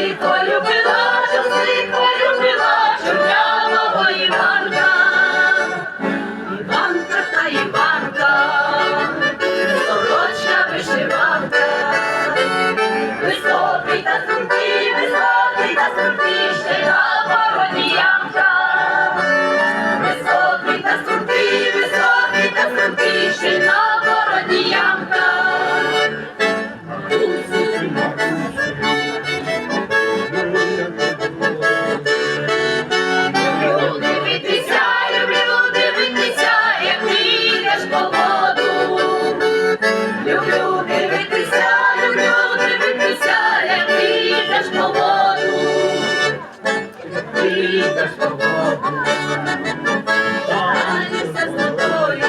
Чоловіко любила, чоловіко любила, чорняного Іванка, банка та Іванка, сорочка вишиванка, високий та стрункий, високий та стрункий, ще й По воду. Танцюйся з водою.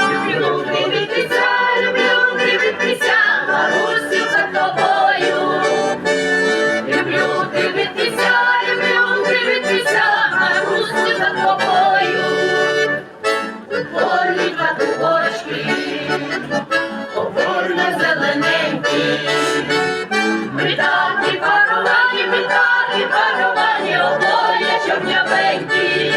Люблю дивитися, люблю дивитися, Марусю за тобою. Люблю дивитися, люблю дивитися, Марусю за тобою. Горні два дубочки, оборно зелененькі. Метаки